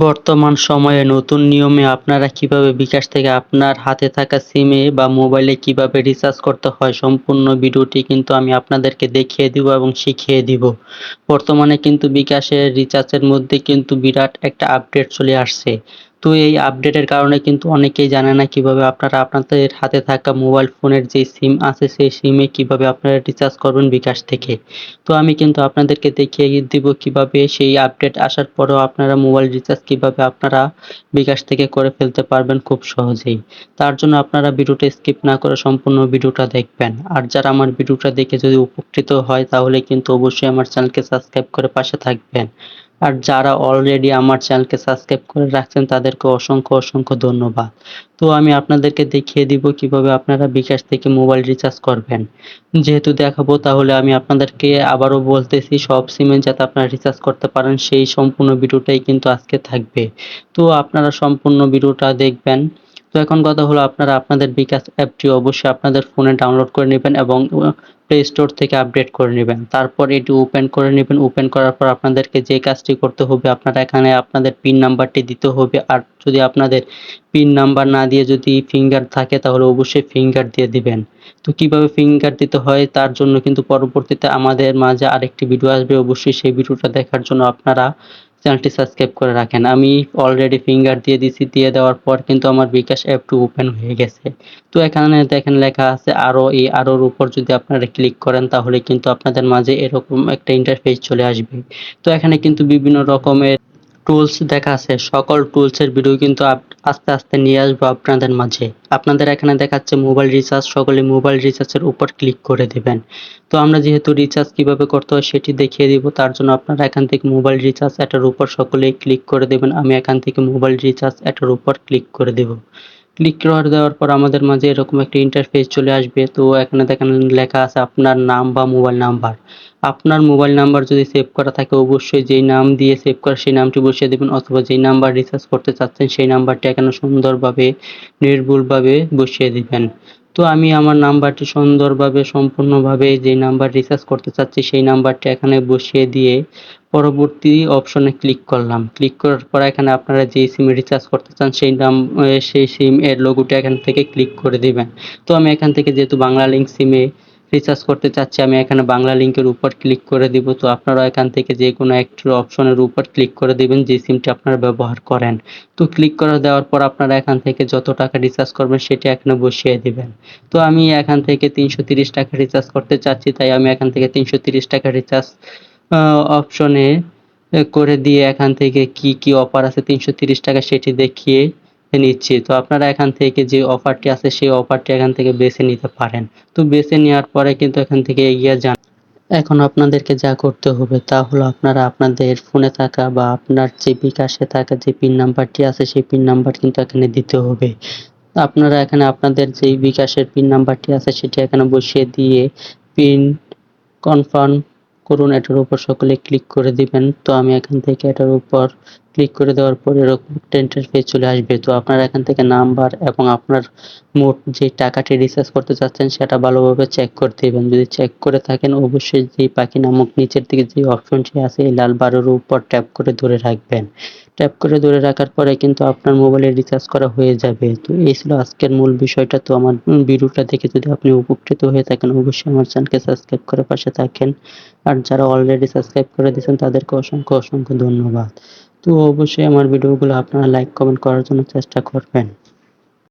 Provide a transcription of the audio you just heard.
বর্তমান সময়ে নতুন নিয়মে আপনারা কীভাবে বিকাশ থেকে আপনার হাতে থাকা সিমে বা মোবাইলে কীভাবে রিচার্জ করতে হয় সম্পূর্ণ ভিডিওটি কিন্তু আমি আপনাদেরকে দেখিয়ে দিব এবং শিখিয়ে দিব। বর্তমানে কিন্তু বিকাশের রিচার্জের মধ্যে কিন্তু বিরাট একটা আপডেট চলে আসছে। তো এই আপডেটের কারণে কিন্তু অনেকেই জানে না কীভাবে আপনারা আপনাদের হাতে থাকা মোবাইল ফোনের যে সিম আছে, সেই সিমে কীভাবে আপনারা রিচার্জ করবেন বিকাশ থেকে। তো আমি কিন্তু আপনাদেরকে দেখিয়ে দিব কীভাবে সেই আপডেট আসার পরেও আপনারা মোবাইল রিচার্জ কীভাবে আপনারা বিকাশ থেকে করে ফেলতে পারবেন খুব সহজেই। তার জন্য আপনারা ভিডিওটা স্কিপ না করে সম্পূর্ণ ভিডিওটা দেখবেন। আর যারা আমার ভিডিওটা দেখে যদি উপকৃত হয়, তাহলে কিন্তু অবশ্যই আমার চ্যানেলকে সাবস্ক্রাইব করে পাশে থাকবেন। আর যারা অলরেডি আমার চ্যানেলকে সাবস্ক্রাইব করে রাখছেন, তাদেরকে অসংখ্য অসংখ্য ধন্যবাদ। তো আমি আপনাদেরকে দেখিয়ে দিব কীভাবে আপনারা বিকাশ থেকে মোবাইল রিচার্জ করবেন। যেহেতু দেখাবো, তাহলে আমি আপনাদেরকে আবারও বলতেছি, সব সিমে যাতে আপনারা রিচার্জ করতে পারেন, সেই সম্পূর্ণ ভিডিওটাই কিন্তু আজকে থাকবে। তো আপনারা সম্পূর্ণ ভিডিওটা দেখবেন। তো এখন কথা হলো আপনারা আপনাদের বিকাশ অ্যাপটি অবশ্যই আপনাদের ফোনে ডাউনলোড করে নেবেন এবং প্লে স্টোর থেকে আপডেট করে নেবেন। তারপর এটি ওপেন করে নেবেন। ওপেন করার পর আপনাদেরকে যে কাজটি করতে হবে, আপনারা এখানে আপনাদের পিন নাম্বারটি দিতে হবে। আর যদি আপনাদের পিন নাম্বার না দিয়ে যদি ফিঙ্গার থাকে, তাহলে অবশ্যই ফিঙ্গার দিয়ে দিবেন। তো কীভাবে ফিঙ্গার দিতে হয়, তার জন্য কিন্তু পরবর্তীতে আমাদের মাঝে আরেকটি ভিডিও আসবে। অবশ্যই সেই ভিডিওটা দেখার জন্য আপনারা চ্যানেলটি সাবস্ক্রাইব করে রাখেন। আমি অলরেডি ফিঙ্গার দিয়ে দিছি, দিয়ে দেওয়ার পর কিন্তু আমার বিকাশ অ্যাপটি ওপেন হয়ে গেছে। তো এখানে দেখেন লেখা আছে, আরও এই আরোর উপর যদি আপনারা ক্লিক করেন তাহলে কিন্তু আপনাদের মাঝে এরকম একটা ইন্টারফেস চলে আসবে। তো এখানে কিন্তু বিভিন্ন রকমের টুলস দেখা আছে। সকল টুলসের ভিডিও কিন্তু আস্তে আস্তে নিয়ে আসব আপনাদের মাঝে। আপনাদের এখানে দেখাচ্ছে মোবাইল রিচার্জ সকলে মোবাইল রিচার্জের উপর ক্লিক করে দেবেন। তো আমরা যেহেতু রিচার্জ কীভাবে করতে হয় সেটি দেখিয়ে দিব। তার জন্য আপনারা এখান থেকে মোবাইল রিচার্জ এটার উপর সকলেই ক্লিক করে দেবেন। আমি এখান থেকে মোবাইল রিচার্জ এটার উপর ক্লিক করে দেব। ক্লিক করে দেওয়ার পর আমাদের মাঝে এরকম একটা ইন্টারফেস চলে আসবে। তো এখানে দেখেন লেখা আছে আপনার নাম বা মোবাইল নাম্বার আপনার মোবাইল নাম্বার যদি সেভ করা থাকে, অবশ্যই যেই নাম দিয়ে সেভ করা সেই নামটি বসিয়ে দেবেন, অথবা যেই নাম্বার রিচার্জ করতে চাচ্ছেন সেই নাম্বারটি এখানে সুন্দরভাবে, নির্ভুলভাবে বসিয়ে দিবেন। তো আমি আমার নাম্বারটি সুন্দরভাবে, সম্পূর্ণভাবে যে নাম্বার রিচার্জ করতে চাচ্ছি সেই নাম্বারটি এখানে বসিয়ে দিয়ে পরবর্তী অপশনে ক্লিক করলাম। ক্লিক করার পর এখানে আপনারা যে সিমে রিচার্জ করতে চান সেই নাম, সেই সিম এর লোগোটা এখান থেকে ক্লিক করে দিবেন। তো আমি এখান থেকে যেহেতু বাংলা লিঙ্ক সিমে রিচার্জ করতে চাচ্ছি, আমি এখানে বাংলা লিঙ্কের উপর ক্লিক করে দিব। তো আপনারা এখান থেকে যে কোনো একটি অপশনের উপর ক্লিক করে দিবেন, যে সিমটি আপনারা ব্যবহার করেন। তো ক্লিক করে দেওয়ার পর আপনারা এখান থেকে যত টাকা রিচার্জ করবেন, সেটি এখানে বসিয়ে দিবেন। তো আমি এখান থেকে তিনশো তিরিশ টাকা রিচার্জ করতে চাচ্ছি, তাই আমি এখান থেকে তিনশো তিরিশ টাকা রিচার্জ অপশনে করে দিয়ে এখান থেকে কি কি অফার আছে, তিনশো তিরিশ টাকা সেটি দেখিয়ে নিচ্ছি। তো আপনারা এখান থেকে যে অফারটি আছে, সেই অফারটি এখান থেকে বেছে নিতে পারেন। তো বেছে নেওয়ার পরে কিন্তু এখান থেকে এগিয়ে যান। এখন আপনাদেরকে যা করতে হবে তা হলো আপনারা আপনাদের ফোনে থাকা বা আপনার যে বিকাশে থাকা যে পিন নাম্বারটি আছে, সেই পিন নাম্বার কিন্তু এখানে দিতে হবে। আপনারা এখানে আপনাদের যেই বিকাশের পিন নাম্বারটি আছে, সেটি এখানে বসিয়ে দিয়ে পিন কনফার্ম করুন। এটার উপর সকলে ক্লিক করে দিবেন। তো আমি এখান থেকে এটার উপর ক্লিক করে দেওয়ার পর এরকম একটা ইন্টারফেস চলে আসবে। তো আপনারা এখান থেকে নাম্বার এবং আপনার মোট যে টাকাটি রিচার্জ করতে চাচ্ছেন, সেটা ভালোভাবে চেক করে দেবেন। যদি চেক করে থাকেন, অবশ্যই যে পাখি নামক নিচের দিকে যে অপশনটি আছে, এই লাল বারের উপর ট্যাপ করে ধরে রাখবেন। ট্যাপ করে ধরে রাখার পরে কিন্তু আপনার মোবাইলে রিচার্জ করা হয়ে যাবে। তো এই ছিল আজকের মূল বিষয়টা। তো আমার ভিডিওটা দেখে যদি আপনি উপকৃত হয়ে থাকেন, অবশ্যই আমার চ্যানেলকে সাবস্ক্রাইব করে পাশে থাকেন। আর যারা অলরেডি সাবস্ক্রাইব করে দিয়েছেন, তাদেরকে অসংখ্য অসংখ্য ধন্যবাদ। তো অবশ্যই আমার ভিডিওগুলো আপনারা লাইক কমেন্ট করার জন্য চেষ্টা করবেন।